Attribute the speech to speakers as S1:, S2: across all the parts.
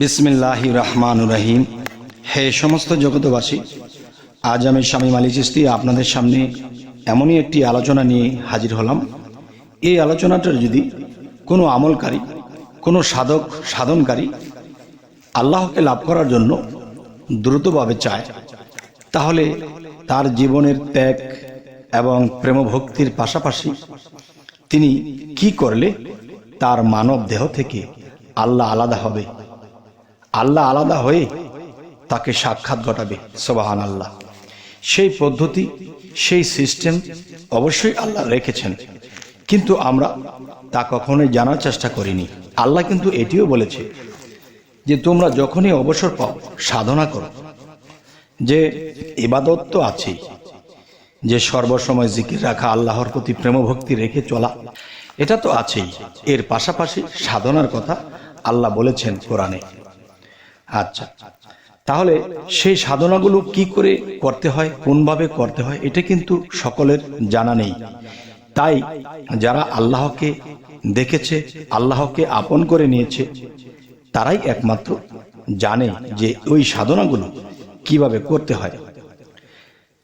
S1: বিসমিল্লাহ রহমান রাহিম। হে সমস্ত জগতবাসী আজ আমি স্বামী মালি চিস্তি আপনাদের সামনে এমনই একটি আলোচনা নিয়ে হাজির হলাম। এই আলোচনাটার যদি কোনো আমলকারী, কোনো সাধক, সাধনকারী আল্লাহকে লাভ করার জন্য দ্রুতভাবে চায়, তাহলে তার জীবনের ত্যাগ এবং প্রেমভক্তির পাশাপাশি তিনি কি করলে তার মানব দেহ থেকে আল্লাহ আলাদা হবে? আল্লাহ আলাদা হয়ে তাকে সাক্ষাৎ ঘটাবে সোবাহান আল্লাহ সেই পদ্ধতি, সেই সিস্টেম অবশ্যই আল্লাহ রেখেছেন। কিন্তু আমরা তা কখনোই জানার চেষ্টা করিনি। আল্লাহ কিন্তু এটিও বলেছে যে, তোমরা যখনই অবসর পাও, সাধনা করো। যে ইবাদত তো আছেই। যে সর্বসময় জিকির রাখা আল্লাহর প্রতি প্রেমভক্তি রেখে চলা, এটা তো আছেই। এর পাশাপাশি সাধনার কথা আল্লাহ বলেছেন কোরআনে। আচ্ছা তাহলে সেই সাধনাগুলো কি করে করতে হয়, কোনভাবে করতে হয়, এটা কিন্তু সকলের জানা নেই। তাই যারা আল্লাহকে দেখেছে, আল্লাহকে আপন করে নিয়েছে, তারাই একমাত্র জানে যে ওই সাধনাগুলো কীভাবে করতে হয়।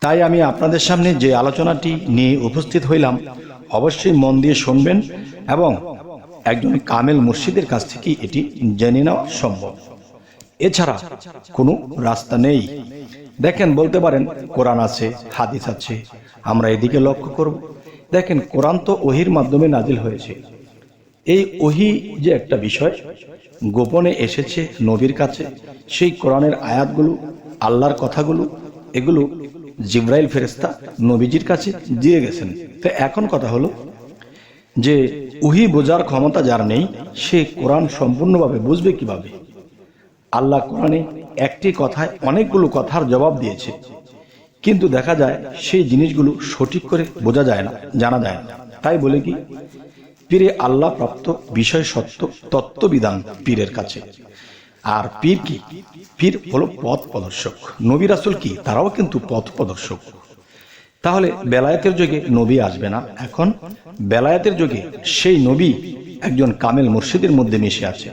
S1: তাই আমি আপনাদের সামনে যে আলোচনাটি নিয়ে উপস্থিত হইলাম, অবশ্যই মন দিয়ে শুনবেন এবং একজন কামেল মুর্শিদের কাছ থেকে এটি জেনে নেওয়া সম্ভব। এছাড়া কোনো রাস্তা নেই। দেখেন, বলতে পারেন, কোরআন আছে, হাদিস আছে, আমরা এদিকে লক্ষ্য করব। দেখেন, কোরআন তো ওহির মাধ্যমে নাজিল হয়েছে। এই ওহি যে একটা বিষয়, গোপনে এসেছে নবীর কাছে, সেই কোরআনের আয়াতগুলো, আল্লাহর কথাগুলো, এগুলো জিব্রাইল ফেরেস্তা নবীজির কাছে দিয়ে গেছেন। তো এখন কথা হলো যে উহি বোঝার ক্ষমতা যার নেই, সে কোরআন সম্পূর্ণভাবে বুঝবে কীভাবে? আল্লাহ কোরআনে একটি কথায় অনেকগুলো কথার জবাব দিয়েছে। কিন্তু দেখা যায় সেই জিনিসগুলো সঠিক করে বোঝা যায় না, জানা যায় না। তাই বলে কি, পীরে আল্লাহ প্রাপ্ত বিষয় সত্য তত্ত্ববিধান পীরের কাছে। আর পীর কি? পীর হলো পথ প্রদর্শক। নবী রাসুল কি? তারাও কিন্তু পথ প্রদর্শক। তাহলে বেলায়েতের যুগে নবী আসবে না। এখন বেলায়েতের যুগে সেই নবী একজন কামেল মুর্শিদের মধ্যে মিশে আছে।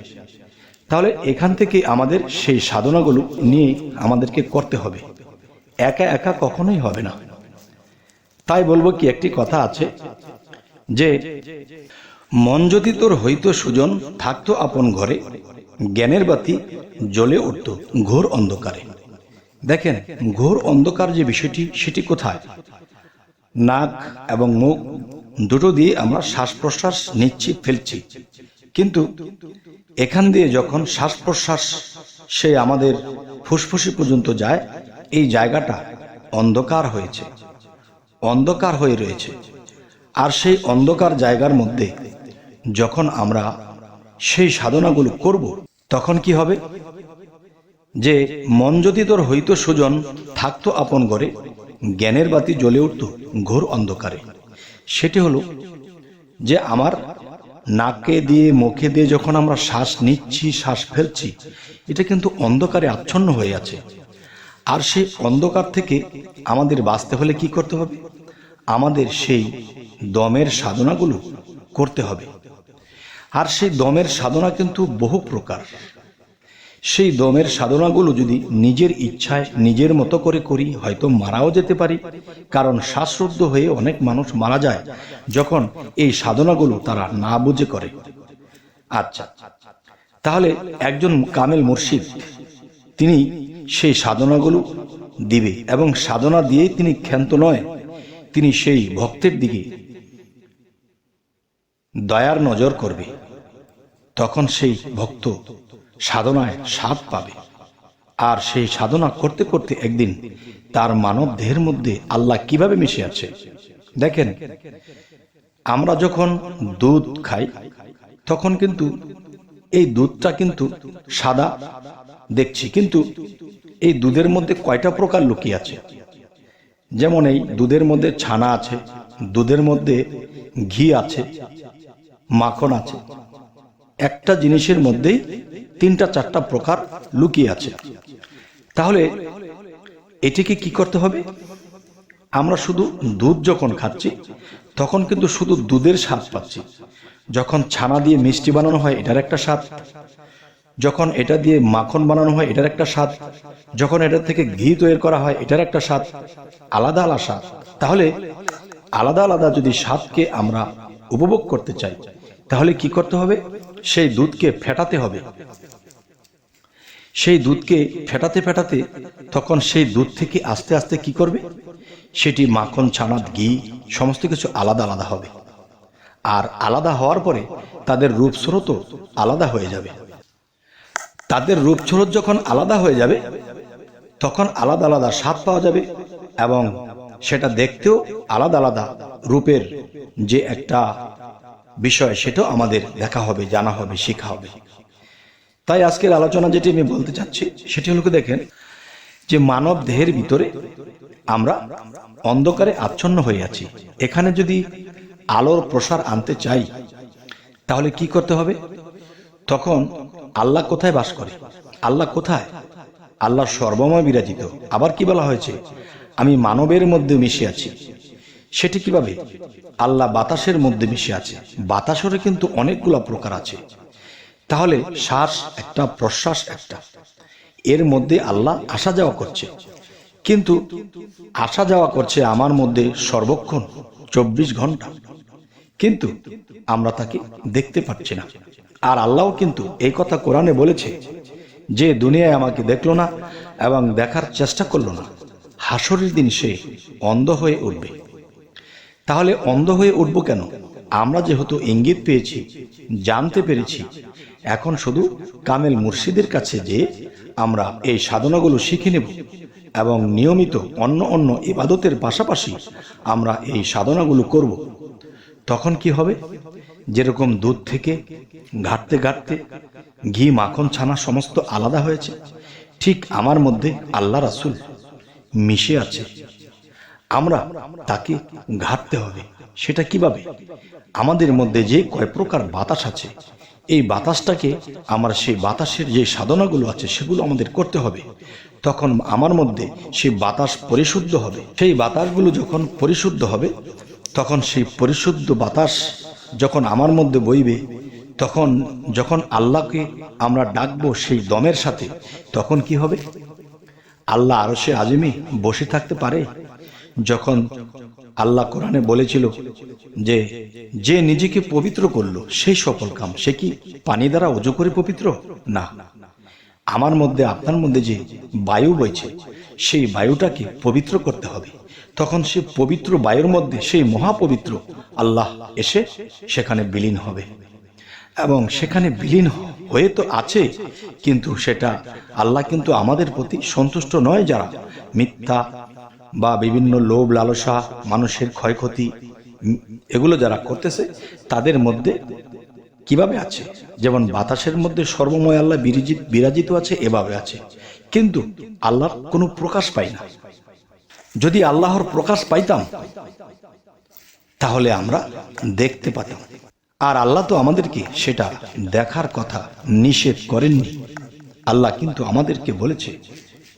S1: তাহলে এখান থেকে আমাদের সেই সাধনাগুলো নিয়ে আমাদেরকে করতে হবে। একা একা কখনোই হবে না। তাই বলব কি, একটি কথা আছে যে, মন যদি তোর হইতো সুজন, থাকতো আপন ঘরে, জ্ঞানের বাতি জ্বলে উঠত ঘোর অন্ধকারে। দেখেন, ঘোর অন্ধকার যে বিষয়টি, সেটি কোথায়? নাক এবং মুখ দুটো দিয়ে আমরা শ্বাস প্রশ্বাস নিচ্ছি, ফেলছি। কিন্তু এখান দিয়ে যখন শ্বাস প্রশ্বাস সে আমাদের ফুসফুসি পর্যন্ত যায়, এই জায়গাটা অন্ধকার হয়েছে, অন্ধকার হয়ে রয়েছে। আর সেই অন্ধকার জায়গার মধ্যে যখন আমরা সেই সাধনাগুলো করব, তখন কি হবে? যে মন যদি তোর হইতো সুজন, থাকতো আপন ঘরে, জ্ঞানের বাতি জ্বলে উঠত ঘোর অন্ধকারে। সেটি হলো যে আমার নাকে দিয়ে, মুখে দিয়ে যখন আমরা শ্বাস নিচ্ছি, শ্বাস ফেলছি, এটা কিন্তু অন্ধকারে আচ্ছন্ন হয়ে আছে। আর সেই অন্ধকার থেকে আমাদের বাঁচতে হলে কি করতে হবে? আমাদের সেই দমের সাধনাগুলো করতে হবে। আর সেই দমের সাধনা কিন্তু বহু প্রকার। সেই দমের সাধনাগুলো যদি নিজের ইচ্ছায় নিজের মতো করে করি, হয়তো মারাও যেতে পারি। কারণ শ্বাসরুদ্ধ হয়ে অনেক মানুষ মারা যায় যখন এই সাধনাগুলো তারা না বুঝে করে। আচ্ছা তাহলে একজন কামেল মুর্শিদ, তিনি সেই সাধনাগুলো দিবে এবং সাধনা দিয়েই তিনি ক্ষান্ত নয়, তিনি সেই ভক্তের দিকে দয়ার নজর করবে। তখন সেই ভক্ত সাধনায় স্বাদ পাবে। আর সেই সাধনা করতে করতে একদিন তার মানব দেহের মধ্যে আল্লাহ কীভাবে মিশে আছে? দেখেন, আমরা যখন দুধ খাই, তখন কিন্তু এই দুধটা কিন্তু সাদা দেখছি, কিন্তু এই দুধের মধ্যে কয়টা প্রকার লুকিয়ে আছে? যেমন এই দুধের মধ্যে ছানা আছে, দুধের মধ্যে ঘি আছে, মাখন আছে। একটা জিনিসের মধ্যেই তিনটা, চারটা প্রকার লুকিয়ে আছে। তাহলে এটিকে কি করতে হবে? আমরা শুধু দুধ যখন খাচ্ছি, তখন কিন্তু শুধু দুধের স্বাদ পাচ্ছি। যখন ছানা দিয়ে মিষ্টি বানানো হয়, এটার একটা স্বাদ। যখন এটা দিয়ে মাখন বানানো হয়, এটার একটা স্বাদ। যখন এটা থেকে ঘি তৈরি করা হয়, এটার একটা স্বাদ। আলাদা আলাদা স্বাদ। তাহলে আলাদা আলাদা যদি স্বাদকে আমরা উপভোগ করতে চাই, তাহলে কি করতে হবে? সেই দুধকে ফেটাতে হবে। সেই দুধকে ফেটাতে ফেটাতে তখন সেই দুধ থেকে আস্তে আস্তে কি করবে? সেটি মাখন ছানা ঘি, সমস্ত কিছু আলাদা আলাদা হবে। আর আলাদা হওয়ার পরে তাদের রূপস্রোতও আলাদা হয়ে যাবে। তাদের রূপস্রোত যখন আলাদা হয়ে যাবে, তখন আলাদা আলাদা স্বাদ পাওয়া যাবে এবং সেটা দেখতেও আলাদা আলাদা রূপের যে একটা বিষয়, সেটাও আমাদের দেখা হবে, জানা হবে, শেখা হবে। তাই আজকের আলোচনা যেটি আমি বলতে চাচ্ছি, সেটি হলো দেখেন, যে মানব দেহের ভিতরে আমরা অন্ধকারে আচ্ছন্ন হয়ে আছি। এখানে যদি আলোর প্রসার আনতে চাই, তাহলে কি করতে হবে? তখন আল্লাহ কোথায় বাস করে? আল্লাহ কোথায়? আল্লাহ সর্বময় বিরাজিত। আবার কি বলা হয়েছে? আমি মানবের মধ্যে মিশে আছি। সেটি কীভাবে? আল্লাহ বাতাসের মধ্যে মিশে আছে। বাতাসেরও কিন্তু অনেকগুলো প্রকার আছে। তাহলে শ্বাস একটা, প্রশ্বাস একটা। এর মধ্যে আল্লাহ আসা যাওয়া করছে। কিন্তু আসা যাওয়া করছে আমার মধ্যে সর্বক্ষণ চব্বিশ ঘণ্টা। কিন্তু আমরা তাকে দেখতে পাচ্ছি না। আর আল্লাহ কিন্তু এই কথা কোরআনে বলেছে যে, দুনিয়ায় আমাকে দেখল না এবং দেখার চেষ্টা করল না। হাসরের দিন সে অন্ধ হয়ে উঠবে। তাহলে অন্ধ হয়ে উঠব কেন? আমরা যেহেতু ইঙ্গিত পেয়েছি, জানতে পেরেছি, এখন শুধু কামেল মুর্শিদের কাছে যে আমরা এই সাধনাগুলো শিখে নেব এবং নিয়মিত অন্য অন্য ইবাদতের পাশাপাশি আমরা এই সাধনাগুলো করব। তখন কি হবে? যেরকম দুধ থেকে ঘাটতে ঘাটতে ঘি, মাখন, ছানা সমস্ত আলাদা হয়েছে, ঠিক আমার মধ্যে আল্লাহ রাসুল মিশে আছে। আমরা তাকে ঘাটতে হবে। সেটা কীভাবে? আমাদের মধ্যে যে কয় প্রকার বাতাস আছে, এই বাতাসটাকে আমার সেই বাতাসের যে সাধনাগুলো আছে, সেগুলো আমাদের করতে হবে। তখন আমার মধ্যে সেই বাতাস পরিশুদ্ধ হবে। সেই বাতাসগুলো যখন পরিশুদ্ধ হবে, তখন সেই পরিশুদ্ধ বাতাস যখন আমার মধ্যে বইবে, তখন যখন আল্লাহকে আমরা ডাকবো সেই দমের সাথে, তখন কি হবে? আল্লাহ আরও সে আজিমে বসে থাকতে পারে। যখন আল্লাহ কোরআনে বলেছিল যে যে নিজেকে পবিত্র করল সেই সফল কাম। সে কি পানি দ্বারা অজু করে পবিত্র? না। আমার মধ্যে, আপনার মধ্যে যে বায়ু বইছে, সেই বায়ুটাকে পবিত্র করতে হবে। তখন সে পবিত্র বায়ুর মধ্যে, সেই মহাপবিত্র আল্লাহ এসে সেখানে বিলীন হবে। এবং সেখানে বিলীন হয়ে তো আছে, কিন্তু সেটা আল্লাহ কিন্তু আমাদের প্রতি সন্তুষ্ট নয় যারা মিথ্যা বা বিভিন্ন লোভ লালসা, মানুষের ক্ষয়ক্ষতি, এগুলো যারা করতেছে, তাদের মধ্যে কীভাবে আছে? যেমন বাতাসের মধ্যে সর্বময় আল্লাহ বিরাজিত বিরাজিত আছে, এভাবে আছে। কিন্তু আল্লাহর কোনো প্রকাশ পাই না। যদি আল্লাহর প্রকাশ পাইতাম, তাহলে আমরা দেখতে পাতাম। আর আল্লাহ তো আমাদেরকে সেটা দেখার কথা নিষেধ করেননি। আল্লাহ কিন্তু আমাদেরকে বলেছে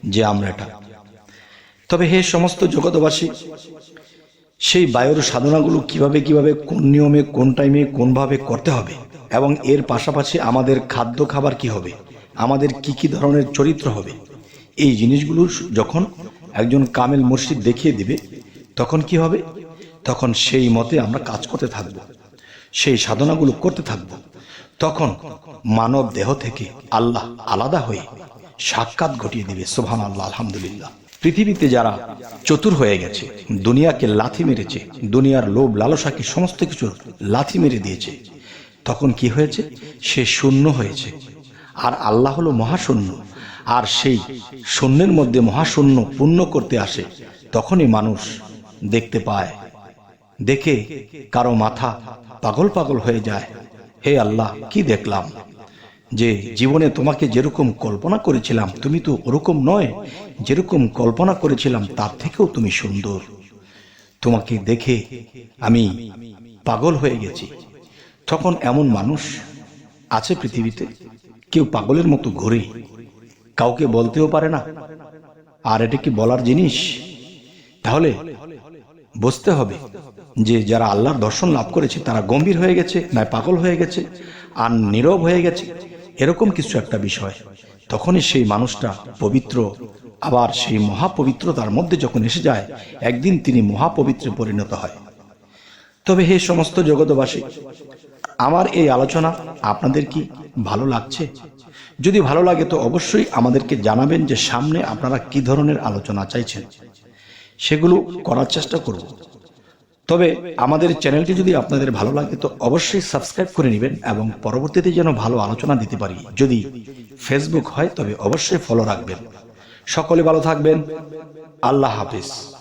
S1: যে আমরা এটা তবে হে সমস্ত জগতবাসী সেই বায়ুর সাধনাগুলো কীভাবে কীভাবে, কোন নিয়মে, কোন টাইমে কোনভাবে করতে হবে এবং এর পাশাপাশি আমাদের খাদ্য খাবার কি হবে, আমাদের কি কি ধরনের চরিত্র হবে, এই জিনিসগুলো যখন একজন কামেল মুর্শিদ দেখিয়ে দিবে, তখন কি হবে? তখন সেই মতে আমরা কাজ করতে থাকব, সেই সাধনাগুলো করতে থাকব। তখন মানব দেহ থেকে আল্লাহ আলাদা হয়ে সাক্ষাৎ ঘটিয়ে দিবে সোহান আল্লাহ আলহামদুলিল্লাহ। পৃথিবীতে যারা চতুর হয়ে গেছে, দুনিয়াকে লাথি মেরেছে, দুনিয়ার লোভ লালসাকে সমস্ত কিছু লাথি মেরে দিয়েছে, তখন কি হয়েছে? সে শূন্য হয়েছে। আর আল্লাহ হলো মহাশূন্য। আর সেই শূন্যের মধ্যে মহাশূন্য পূর্ণ করতে আসে, তখনই মানুষ দেখতে পায়। দেখে কারও মাথা পাগল পাগল হয়ে যায়। হে আল্লাহ, কি দেখলাম? যে জীবনে তোমাকে যেরকম কল্পনা করেছিলাম, তুমি তো ওরকম নয়। যেরকম কল্পনা করেছিলাম, তার থেকেও তুমি সুন্দর। তোমাকে দেখে আমি পাগল হয়ে গেছি। তখন এমন মানুষ আছে পৃথিবীতে, কেউ পাগলের মতো ঘুরে। কাউকে বলতেও পারে না। আর এটা কি বলার জিনিস? তাহলে বুঝতে হবে যে যারা আল্লাহর দর্শন লাভ করেছে, তারা গম্ভীর হয়ে গেছে না পাগল হয়ে গেছে, আর নীরব হয়ে গেছে। এরকম কিছু একটা বিষয়। তখনই সেই মানুষটা পবিত্র, আবার সেই মহাপবিত্রতার মধ্যে যখন এসে যায়, একদিন তিনি মহাপবিত্রে পরিণত হয়। তবে হে সমস্ত জগতবাসী আমার এই আলোচনা আপনাদের কি ভালো লাগছে? যদি ভালো লাগে তো অবশ্যই আমাদেরকে জানাবেন যে সামনে আপনারা কি ধরনের আলোচনা চাইছেন। সেগুলো করার চেষ্টা করব। তবে আমাদের চ্যানেলটি যদি আপনাদের ভালো লাগে, তো অবশ্যই সাবস্ক্রাইব করে নেবেন এবং পরবর্তীতে যেন ভালো আলোচনা দিতে পারি। যদি ফেসবুক হয়, তবে অবশ্যই ফলো রাখবেন। সকলে ভালো থাকবেন। আল্লাহ হাফিজ।